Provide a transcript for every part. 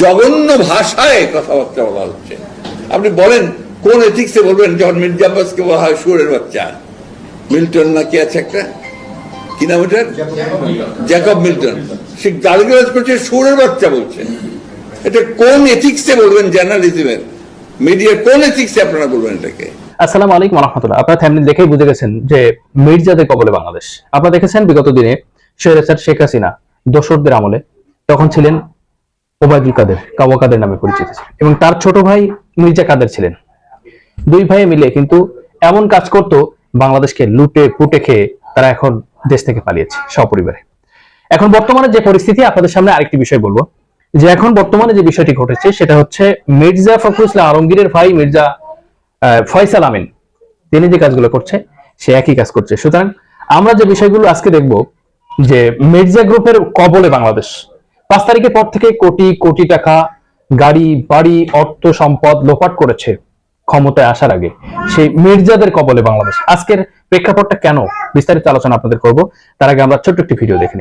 জঘন্য ভাষায় কথাবার্তা বলা হচ্ছে। আপনি বলেন, কোন এথিক্সে বলবেন যখন মির্জা আব্বাসকে বলা হয় সুরের বাচ্চা? মিল্টন না কি আছে একটা? কি নাম ওটার? জ্যাকব মিল্টন সে গালিগালাজ করছে সুরের বাচ্চা বলছে। এটা কোন এথিক্সে বলবেন, জার্নালিজমের? মিডিয়ার কোন এথিক্সে আপনারা বলবেন এটাকে? আসসালামু আলাইকুম রহমতুল্লাহ আপনারা থামনেল দেখেই বুঝে গেছেন যে মির্জাদের কবলে বাংলাদেশ। আপনারা দেখেছেন বিগত দিনে শেখ হাসিনা দোসরদের আমলে তখন ছিলেন ওবায়দুল কাদের, কাওয়া কাদের নামে পরিচিত ছিলেন। এবং তার ছোট ভাই মির্জা কাদের ছিলেন। দুই ভাই মিলে কিন্তু এমন কাজ করত, বাংলাদেশকে লুটে, পুটে খেয়ে তারা এখন দেশ থেকে পালিয়েছে, সপরিবারে। এখন বর্তমানে যে পরিস্থিতি, আপনাদের সামনে আরেকটি বিষয় বলব। যে এখন বর্তমানে যে বিষয়টি ঘটেছে, সেটা হচ্ছে মির্জা ফখরুল ইসলাম আলমগীরের ভাই মির্জা ফয়সাল আমিন। তিনি যে কাজগুলো করছে, সে একই কাজ করছে। সুতরাং আমরা যে বিষয়গুলো আজকে দেখব, যে মির্জা গ্রুপের কবলে বাংলাদেশ পাঁচ তারিখের পর থেকে কোটি কোটি টাকা গাড়ি, বাড়ি, অর্থ সম্পদ লোপাট করেছে ক্ষমতায় আসার আগে। সেই মির্জাদের কবলে বাংলাদেশ। আজকের প্রেক্ষাপটটা কেন? বিস্তারিত আলোচনা আপনাদের করব। তার আগে আমরা ছোট্ট একটি ভিডিও দেখে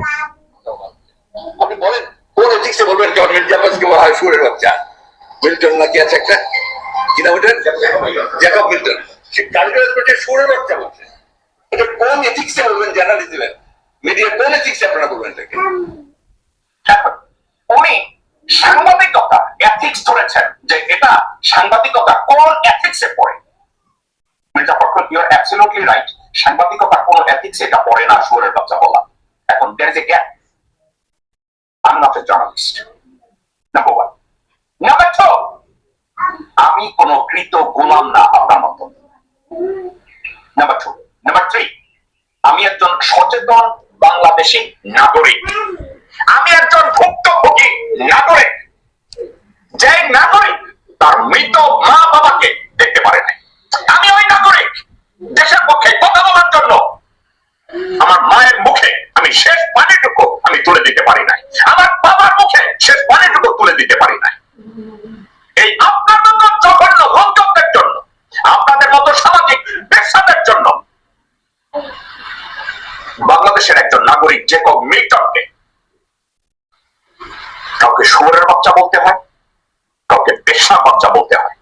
বলেন, কোন এথিক্সে আপনারা বলবেন এটাকে? উনি সাংবাদিকতা এথিক্স ধরেছেন, যে এটা সাংবাদিকতা কোন এথিক্সে পড়ে। Mirza Fakhrul you are absolutely right সাংবাদিকতা কোন এথিক্স এটা পড়ে না সুরের বাচ্চা বলা। এখন there is a gap I not a journalist number one number two আমি কোন কৃত গোলাম না, আপনার মতো। নাম্বার টু নাম্বার থ্রি আমি একজন সচেতন বাংলাদেশি নাগরিক। আমি একজন ভুক্তভোগী নাগরিক। যে নাগরিক তার মৃত মা বাবাকে দেখতে পারে নাই। আমি ওই নাগরিক দেশের পক্ষে কথা বলার জন্য আমার মায়ের মুখে আমি শেষ পানিটুকু আমি তুলে দিতে পারি নাই। আমার বাবার মুখে শেষ পানিটুকু তুলে দিতে পারি নাই। এই আপনার মতো জঘন্য মন্তব্যের জন্য, আপনাদের মতো সামাজিক পেশাদের জন্য বাংলাদেশের একজন নাগরিক জেকব মিল্টনকে কাউকে শুয়োরের বাচ্চা বলতে হয়, কাউকে পেশার বাচ্চা বলতে হয়,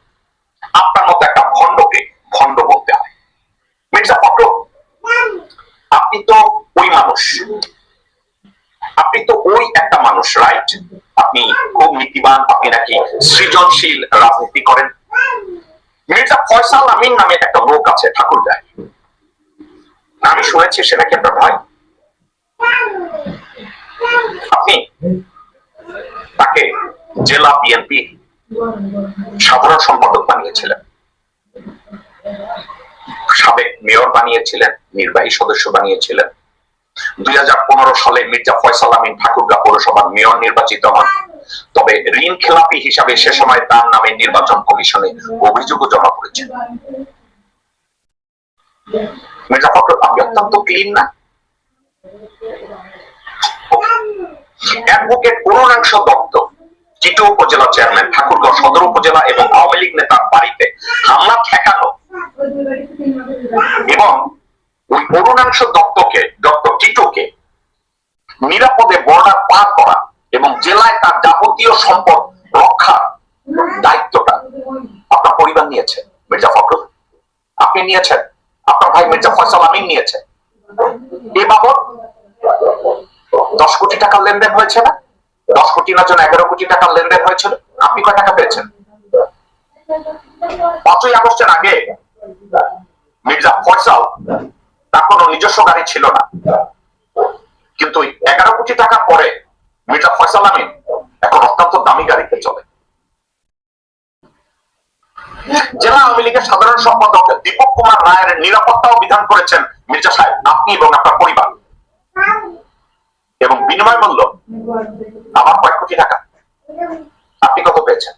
আপনার মতো একটা ভণ্ডকে ভণ্ড বলতে হয়। মির্জা আপনি তো ওই মানুষ। আপনি তো ওই একটা মানুষ রাইট আপনি খুব নীতিবান, আপনি নাকি সৃজনশীল রাজনীতি করেন। মির্জা ফয়সাল আমিন নামে একটা লোক আছে ঠাকুরগায় আমি শুনেছি, সে নাকি একটা ভাই। আপনি তাকে জেলা বিএনপি সাধারণ সম্পাদক বানিয়েছিলেন। সাবেক মেয়র বানিয়েছিলেন, নির্বাহী সদস্য বানিয়েছিলেন। দুই সালে মির্জা ফয়সাল আমিন ঠাকুরগা পৌরসভার মেয়র নির্বাচিত হন। তবে ঋণ খেলাপি হিসাবে সে সময় তার নামে নির্বাচন কমিশনে অভিযোগও জমা করেছেন মির্জা ফখরুল, আপনি অত্যন্ত ক্লিন না? অ্যাডভোকেট পূর্ণাংশ দত্ত চিটু উপজেলা চেয়ারম্যান, ঠাকুরগাঁও সদর উপজেলা এবং আওয়ামী লীগ নেতার বাড়িতে হামলা ঠেকানো। এবং ওই অরুণাংশ দত্তকে, ডক্টর টিটোকে নিরাপদে বর্ডার পার করা এবং জেলায় তার যাবতীয় সম্পদ রক্ষার দায়িত্বটা আপনার পরিবার নিয়েছে, মির্জা ফখরুল। আপনি নিয়েছেন, আপনার ভাই মির্জা ফয়সাল আমিন নিয়েছেন এ বাবদ দশ কোটি টাকার লেনদেন হয়েছে না? দশ কোটি না জন এগারো কোটি টাকার লেনদেন হয়েছিল? আপনি কয় টাকা পেয়েছেন? পাঁচই আগস্টের আগে মির্জা ফয়সাল তার কোনো নিজস্ব গাড়ি ছিল না। কিন্তু এগারো কোটি টাকা পরে মির্জা ফয়সাল আমিন এখন অত্যন্ত দামি গাড়িতে চলে। জেলা আওয়ামী লীগের সাধারণ সম্পাদক দীপক কুমার রায়ের নিরাপত্তাও বিধান করেছেন মির্জা সাহেব, আপনি এবং আপনার পরিবার। এবং বিনিময় মূল্য আমার কয়েক কোটি টাকা। আপনি কত পেয়েছেন?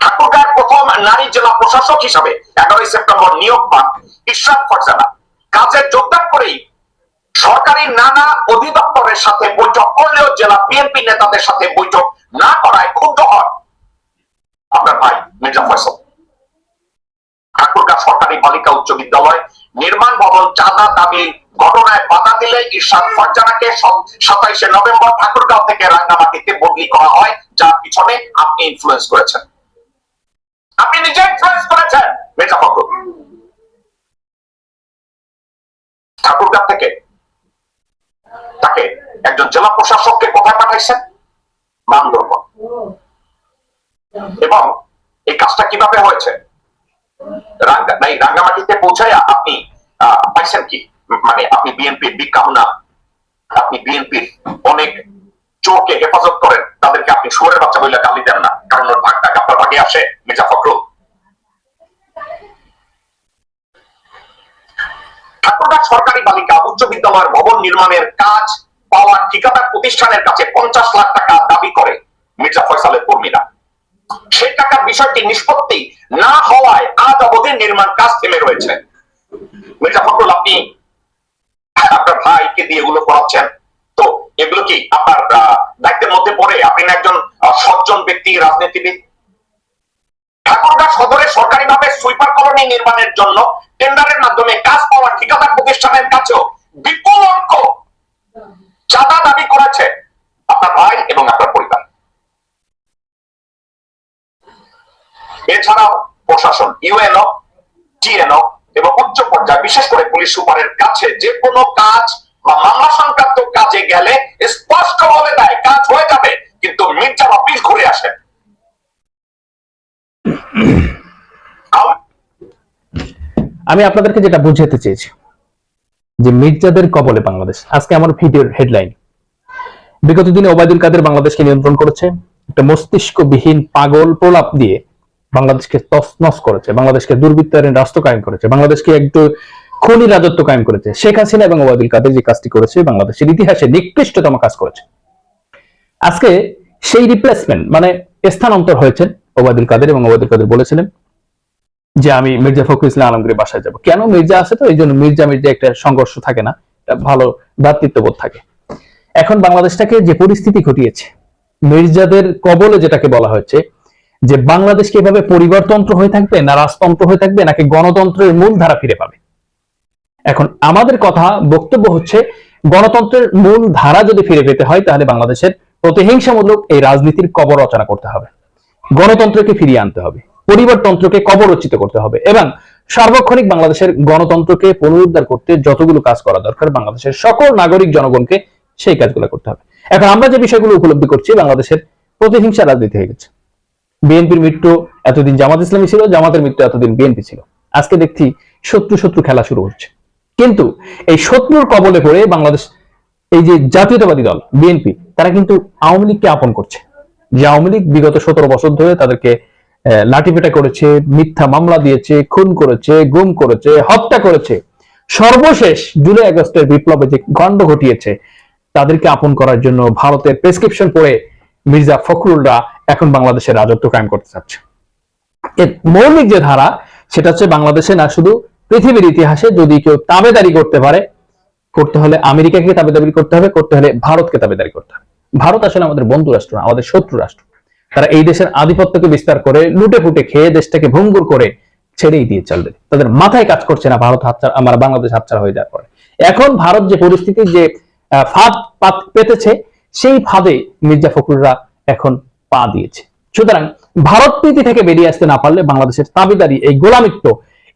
ঠাকুরগাঁর প্রথম নারী জেলা প্রশাসক হিসাবে এগারোই সেপ্টেম্বর নিয়োগ পান ইশরাত ফরজানা। কাজে যোগদান করেই সরকারি নানা অধিদপ্তরের সাথে বৈঠক করলেও জেলা বিএনপি নেতাদের সাথে বৈঠক না করায় ক্ষুব্ধ হন আপনার ভাই মির্জা ফয়সল। ঠাকুরগাঁ সরকারি বালিকা উচ্চ বিদ্যালয় নির্মাণ ভবন, চাঁদা, দাবি, ঘটনায় বাধা দিলে ইরশাদ ফারজানাকে সাতাইশে নভেম্বর ঠাকুরগাঁও থেকে রাঙ্গামাটিতে বদলি করা হয়, যার পিছনে আপনি ইনফ্লুয়েন্স করেছেন। আপনি নিজে ইনফ্লুয়েন্স করেছেন মির্জা ফখরুল। ঠাকুরগাঁ থেকে তাকে একজন জেলা প্রশাসককে কোথায় পাঠাইছেন? বান্দরবন এবং এই কাজটা কীভাবে হয়েছে? রাঙ্গামাটিতে আপনি পাইছেন কি মানে আপনি বিএনপির আপনি বিএনপির অনেক চোরকে হেফাজত করেন তাদেরকে আপনি সুরের বাচ্চা বলে গালি দেন না কারণ ওর ভাগ টাকা আপনার ভাগে আসে মির্জা ফখরুল সরকারি বালিকা উচ্চ বিদ্যালয়ের ভবন নির্মাণের কাজ পাওয়ার ঠিকাদার প্রতিষ্ঠানের কাছে পঞ্চাশ লাখ টাকা দাবি করে মির্জা ফয়সালের কর্মীরা সেই টাকার বিষয়টি নিষ্পত্তি না হওয়ায় আজ অবধি নির্মাণ কাজ থেমে রয়েছে। মির্জা ফখরুল, আপনি আপনার ভাইকে দিয়ে এগুলো করাচ্ছেন। তো এগুলো কি আপনার দায়িত্বের মধ্যে পড়ে? আপনি একজন সজ্জন ব্যক্তি, রাজনীতিবিদ? ঠাকুরগাঁ সদরে সরকারিভাবে সুইপার কলোনি নির্মাণের জন্য টেন্ডারের মাধ্যমে কাজ পাওয়া ঠিকাদার প্রতিষ্ঠানের কাছেও বিপুল অঙ্ক চাঁদা দাবি করেছে। আপনার পরিবার এছাড়াও প্রশাসন ইউএনও টিএনও এবং উচ্চ পর্যায়ে বিশেষ করে পুলিশ সুপারের কাছে যে কোনো কাজ বা মামলা সংক্রান্ত কাজে গেলে স্পষ্ট দেয় কাজ হয়ে যাবে, কিন্তু অফিস ঘুরে আসেন। আমি আপনাদেরকে যেটা বুঝাতে চেয়েছি, যে মির্জাদের কবলে বাংলাদেশ। আজকে আমার ভিডিওর হেডলাইন বিগত দিনে ওবায়দুল কাদের বাংলাদেশকে নিয়ন্ত্রণ করেছে, একটা মস্তিষ্কবিহীন পাগল প্রলাপ দিয়ে বাংলাদেশকে তছনছ করেছে, বাংলাদেশকে দুর্বৃত্তায়ন রাষ্ট্র কায়েম করেছে, বাংলাদেশকে একটু খনি রাজত্ব কায়েম করেছে। শেখ হাসিনা এবং ওবায়দুল কাদের যে কাজটি করেছে, বাংলাদেশের ইতিহাসে নিকৃষ্টতম কাজ করেছে। আজকে সেই রিপ্লেসমেন্ট মানে স্থানান্তর হয়েছেন ওবায়দুল কাদের এবং ওবায়দুল কাদের বলেছিলেন যে আমি মির্জা ফখরুল ইসলাম আলমগীরের বাসায় যাব। কেন মির্জা আছে তো? এই জন্য মির্জা মির্জা একটা সংঘর্ষ থাকে না ভালো ভ্রাতৃত্ববোধ থাকে। এখন বাংলাদেশটাকে যে পরিস্থিতি ঘটিয়েছে, মির্জাদের কবলে যেটাকে বলা হয়েছে যে বাংলাদেশ কীভাবে পরিবারতন্ত্র হয়ে থাকবে না রাজতন্ত্র হয়ে থাকবে নাকি গণতন্ত্রের মূল ধারা ফিরে পাবে? এখন আমাদের কথা, বক্তব্য হচ্ছে গণতন্ত্রের মূল ধারা যদি ফিরে পেতে হয়, তাহলে বাংলাদেশের প্রতিহিংসামূলক এই রাজনীতির কবর রচনা করতে হবে। গণতন্ত্রকে ফিরিয়ে আনতে হবে। পরিবারতন্ত্রকে কবরচিত করতে হবে এবং সার্বক্ষণিক বাংলাদেশের গণতন্ত্রকে পুনরুদ্ধার করতে যতগুলো কাজ করা দরকার, বাংলাদেশের সকল নাগরিক জনগণকে সেই কাজগুলো করতে হবে। এখন আমরা যে বিষয়গুলো উপলব্ধি করছি, বাংলাদেশের প্রতিহিংসা রাজনীতি হয়ে গেছে। বিএনপির মৃত্যু এতদিন জামাত ইসলামী ছিল, জামাতের মৃত্যু এতদিন বিএনপি ছিল। আজকে দেখছি শত্রু শত্রু খেলা শুরু হচ্ছে। কিন্তু এই শত্রুর কবলে পড়ে বাংলাদেশ, এই যে জাতীয়তাবাদী দল, বিএনপি, তারা কিন্তু আওয়ামী লীগকে আপন করছে। যে আওয়ামী লীগ বিগত সতেরো বছর ধরে তাদেরকে লাঠিপেটা করেছে, মিথ্যা মামলা দিয়েছে, খুন করেছে, গুম করেছে, হত্যা করেছে। সর্বশেষ জুলাই আগস্টের বিপ্লবে যে কাণ্ড ঘটিয়েছে, তাদেরকে আপন করার জন্য ভারতের প্রেসক্রিপশন পড়ে মির্জা ফখরুলরা এখন বাংলাদেশের রাজত্ব কায়েম করতে চাচ্ছে। এর মৌলিক যে ধারা সেটা হচ্ছে বাংলাদেশে না শুধু পৃথিবীর ইতিহাসে যদি কেউ তাবেদারি করতে পারে করতে হলে আমেরিকাকে তাবেদারি করতে হবে করতে হলে ভারতকে তাবেদারি করতে হবে। ভারত আসলে আমাদের বন্ধু রাষ্ট্র না, আমাদের শত্রু রাষ্ট্র। তারা এই দেশের আধিপত্যকে বিস্তার করে লুটে ফুটে খেয়ে দেশটাকে ভঙ্গুর করে ছেড়েই দিয়ে চলবে। তাদের মাথায় কাজ করছে না ভারত হাতছাড়া আমার বাংলাদেশ হাতছাড়া হয়ে যাওয়ার পরে। এখন ভারত যে পরিস্থিতি যে ফাঁদ পাত- পেতেছে সেই ফাঁদে মির্জা ফখরুলরা এখন পা দিয়েছে। সুতরাং ভারত প্রীতি থেকে বেরিয়ে আসতে না পারলে বাংলাদেশের তাবিদারি, এই গোলামিত্ব,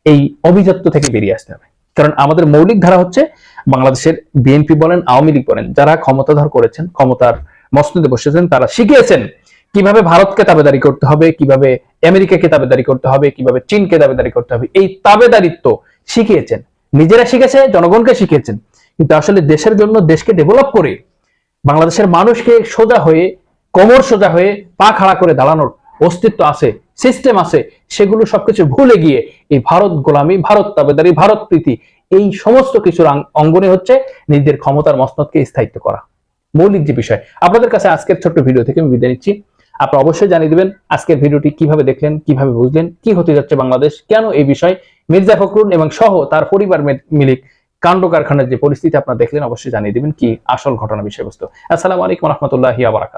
এই অভিজাত্য থেকে বেরিয়ে আসতে হবে। কারণ আমাদের মৌলিক ধারা হচ্ছে বাংলাদেশের বিএনপি বলেন, আওয়ামী লীগ বলেন, যারা ক্ষমতাধর করেছেন, ক্ষমতার মসনদে বসেছেন, তারা শিখিয়েছেন কীভাবে ভারতকে তাবেদারি করতে হবে, কীভাবে আমেরিকাকে তাবেদারি করতে হবে, কীভাবে চীনকে তাবেদারি করতে হবে। এই তাবেদারিত্ব শিখিয়েছেন। নিজেরা শিখেছে, জনগণকে শিখিয়েছেন। কিন্তু আসলে দেশের জন্য দেশকে ডেভেলপ করে বাংলাদেশের মানুষকে সোজা হয়ে কোমর সোজা হয়ে পা খাড়া করে দাঁড়ানোর অস্তিত্ব আছে সিস্টেম আছে, সেগুলো সবকিছু ভুলে গিয়ে এই ভারত গোলামী, ভারত তাবেদারি, ভারত প্রীতি, এই সমস্ত কিছুর অঙ্গনে হচ্ছে নিজেদের ক্ষমতার মসনদকে স্থায়িত্ব করা। মৌলিক যে বিষয়, আপনাদের কাছে আজকের ছোট্ট ভিডিও থেকে আমি বিদায় নিচ্ছি। আপনারা অবশ্যই জানিয়ে দিবেন আজকের ভিডিওটি কীভাবে দেখলেন, কীভাবে বুঝলেন, কি হতে যাচ্ছে বাংলাদেশ, কেন এই বিষয় মির্জা ফখরুল এবং সহ তার পরিবার মিলিক কাণ্ড কারখানার যে পরিস্থিতি আপনারা দেখলেন, অবশ্যই জানিয়ে দিবেন কি আসল ঘটনা বিষয়বস্তু। আসসালামু আলাইকুম রহমতুল্লাহ আবরাকাত